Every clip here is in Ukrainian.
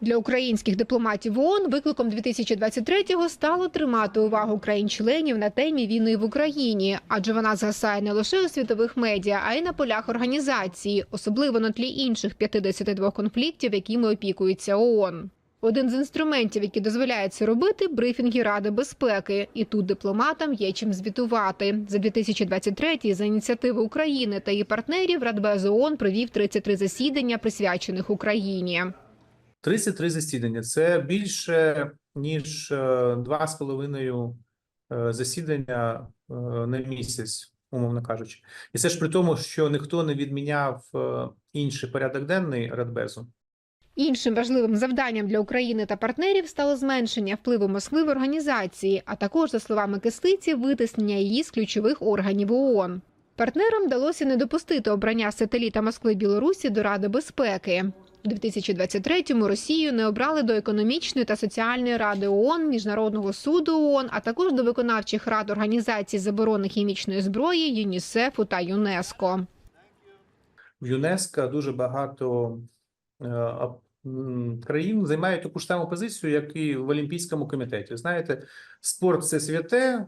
Для українських дипломатів ООН викликом 2023-го стало тримати увагу країн-членів на темі війни в Україні, адже вона згасає не лише у світових медіа, а й на полях організації, особливо на тлі інших 52 конфліктів, якими опікується ООН. Один з інструментів, які дозволяють це робити, брифінги Ради безпеки. І тут дипломатам є чим звітувати. За 2023 за ініціативи України та її партнерів Радбез ООН провів 33 засідання, присвячених Україні. 33 засідання це більше ніж е, два з половиною е, засідання е, на місяць, умовно кажучи. І це ж при тому, що ніхто не відміняв е, інший порядок денний Радбезу. Іншим важливим завданням для України та партнерів стало зменшення впливу Москви в організації, а також, за словами кислиці, витиснення її з ключових органів ООН. Партнерам вдалося не допустити обрання сателіта Москви Білорусі до Ради безпеки. У 2023-му Росію не обрали до економічної та соціальної ради ООН, Міжнародного суду ООН, а також до виконавчих рад організацій заборони хімічної зброї, ЮНІСЕФу та ЮНЕСКО. В ЮНЕСКО дуже багато е, країн займають таку ж саму позицію, як і в Олімпійському комітеті. Знаєте, спорт це святе,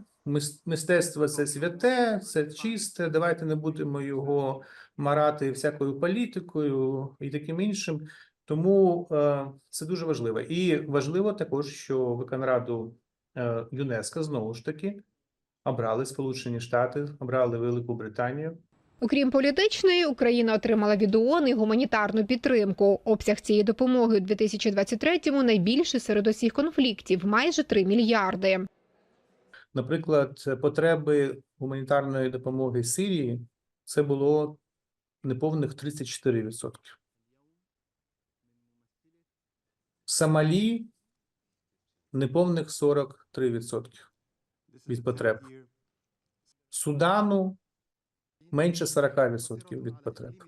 мистецтво це святе, це чисте. Давайте не будемо його марати всякою політикою і таким іншим. Тому е, це дуже важливо. І важливо також, що Виконраду е, ЮНЕСКО знову ж таки обрали Сполучені Штати, обрали Велику Британію. Окрім політичної, Україна отримала від ООН і гуманітарну підтримку. Обсяг цієї допомоги у 2023-му найбільший серед усіх конфліктів майже 3 мільярди. Наприклад, потреби гуманітарної допомоги Сирії це було неповних 34%. Сомалі неповних 43% від потреб. Судану менше 40% від потреб.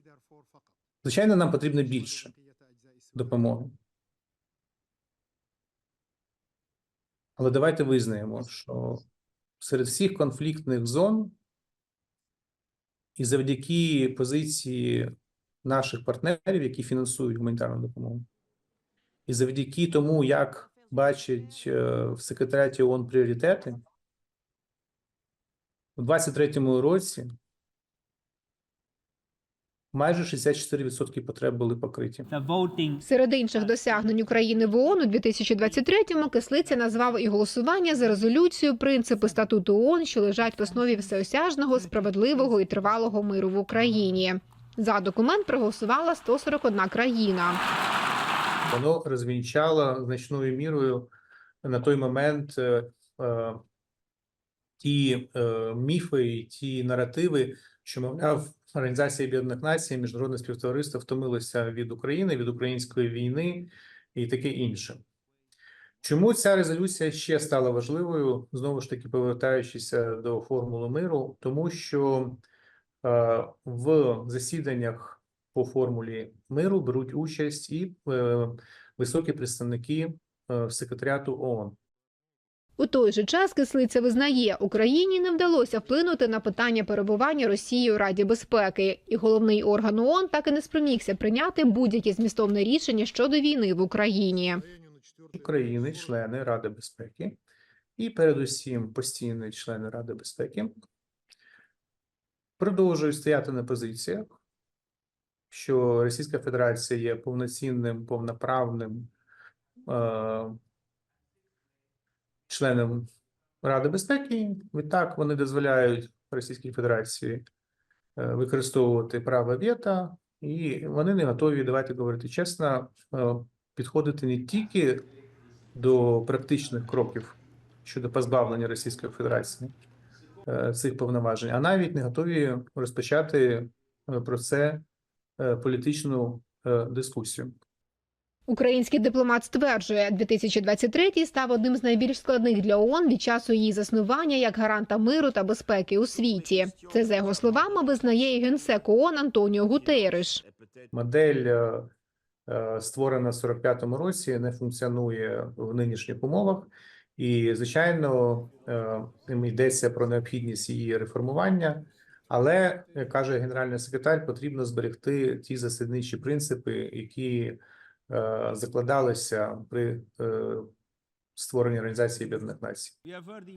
Звичайно, нам потрібно більше допомоги. Але давайте визнаємо, що серед всіх конфліктних зон і завдяки позиції наших партнерів, які фінансують гуманітарну допомогу, і завдяки тому, як бачать е, в секретаріаті ООН пріоритети, у 2023 році майже 64% потреб були покриті. Серед інших досягнень України в ООН у 2023-му кислиця назвав і голосування за резолюцію принципи статуту ООН, що лежать в основі всеосяжного, справедливого і тривалого миру в Україні. За документ проголосувала 141 країна. воно розвінчало значною мірою на той момент е, е, ті е, міфи і ті наративи, що мовляв Організація Об'єднаних Націй, міжнародне співтовариство втомилося від України, від української війни і таке інше. Чому ця резолюція ще стала важливою? Знову ж таки, повертаючися до формули миру, тому що е, в засіданнях по формулі миру беруть участь і е, високі представники е, секретаріату ООН. У той же час кислиця визнає, Україні не вдалося вплинути на питання перебування Росії у Раді безпеки, і головний орган ООН так і не спромігся прийняти будь-яке змістовне рішення щодо війни в Україні. України, члени Ради безпеки, і передусім постійні члени Ради безпеки. Продовжують стояти на позиціях, що Російська Федерація є повноцінним, повноправним е, членом Ради безпеки. Відтак вони дозволяють Російській Федерації е, використовувати право вето, і вони не готові, давайте говорити чесно, е, підходити не тільки до практичних кроків щодо позбавлення Російської Федерації е, цих повноважень, а навіть не готові розпочати про це політичну дискусію. Український дипломат стверджує, 2023 став одним з найбільш складних для ООН від часу її заснування як гаранта миру та безпеки у світі. Це за його словами визнає і генсек ООН Антоніо Гутериш. Модель, е, е, створена в 45-му році, не функціонує в нинішніх умовах. І, звичайно, е, йдеться про необхідність її реформування. Але каже генеральний секретар, потрібно зберегти ті засадничі принципи, які закладалися при е, створенні Організації Об'єднаних Націй.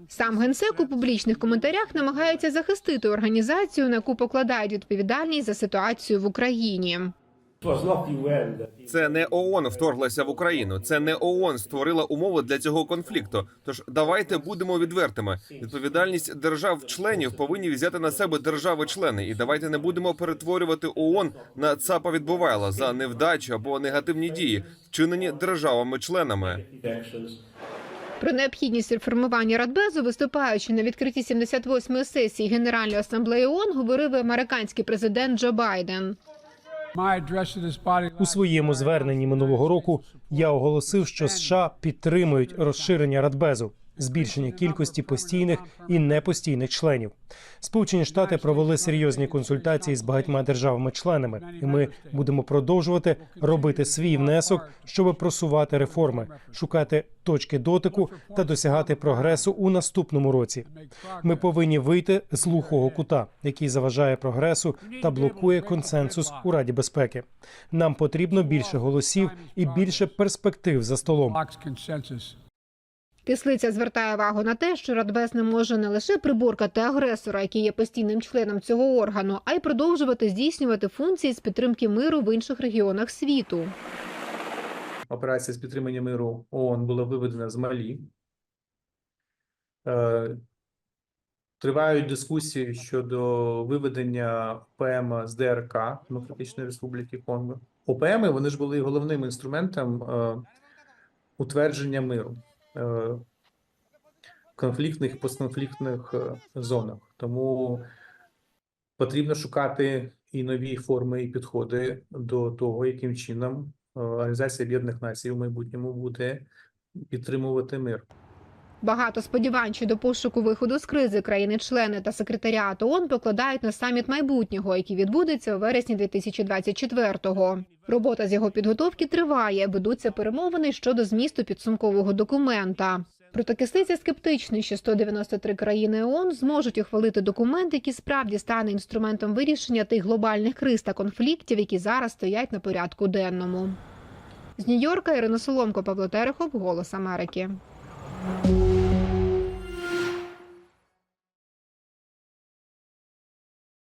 Сам генсек у публічних коментарях намагається захистити організацію, на яку покладають відповідальність за ситуацію в Україні. Це не ООН вторглася в Україну. Це не ООН створила умови для цього конфлікту. Тож давайте будемо відвертими. Відповідальність держав-членів повинні взяти на себе держави-члени, і давайте не будемо перетворювати ООН на ЦАПа відбувайла за невдачі або негативні дії, вчинені державами-членами. Про необхідність реформування Радбезу, виступаючи на відкритті 78-ї сесії Генеральної асамблеї ООН, говорив і американський президент Джо Байден. У своєму зверненні минулого року я оголосив, що США підтримують розширення Радбезу, збільшення кількості постійних і непостійних членів. Сполучені Штати провели серйозні консультації з багатьма державами-членами, і ми будемо продовжувати робити свій внесок, щоб просувати реформи, шукати точки дотику та досягати прогресу у наступному році. Ми повинні вийти з глухого кута, який заважає прогресу та блокує консенсус у Раді безпеки. Нам потрібно більше голосів і більше перспектив за столом. Кислиця звертає увагу на те, що Радбез не може не лише приборкати агресора, який є постійним членом цього органу, а й продовжувати здійснювати функції з підтримки миру в інших регіонах світу. Операція з підтримання миру ООН була виведена з Малі. Е, Тривають дискусії щодо виведення ОПМ з ДРК Демократичної Республіки Конго. ОПМ вони ж були головним інструментом е, утвердження миру конфліктних і постконфліктних е, зонах. Тому потрібно шукати і нові форми і підходи до того, яким чином е, Організація Об'єднаних Націй в майбутньому буде підтримувати мир. Багато сподівань щодо пошуку виходу з кризи країни-члени та секретаріат ООН покладають на саміт майбутнього, який відбудеться у вересні 2024-го. Робота з його підготовки триває. Ведуться перемовини щодо змісту підсумкового документа. Проте кислиця скептичний, що 193 країни ООН зможуть ухвалити документ, який справді стане інструментом вирішення тих глобальних криз та конфліктів, які зараз стоять на порядку денному. З Нью-Йорка Ірина Соломко, Павло Терехов, Голос Америки.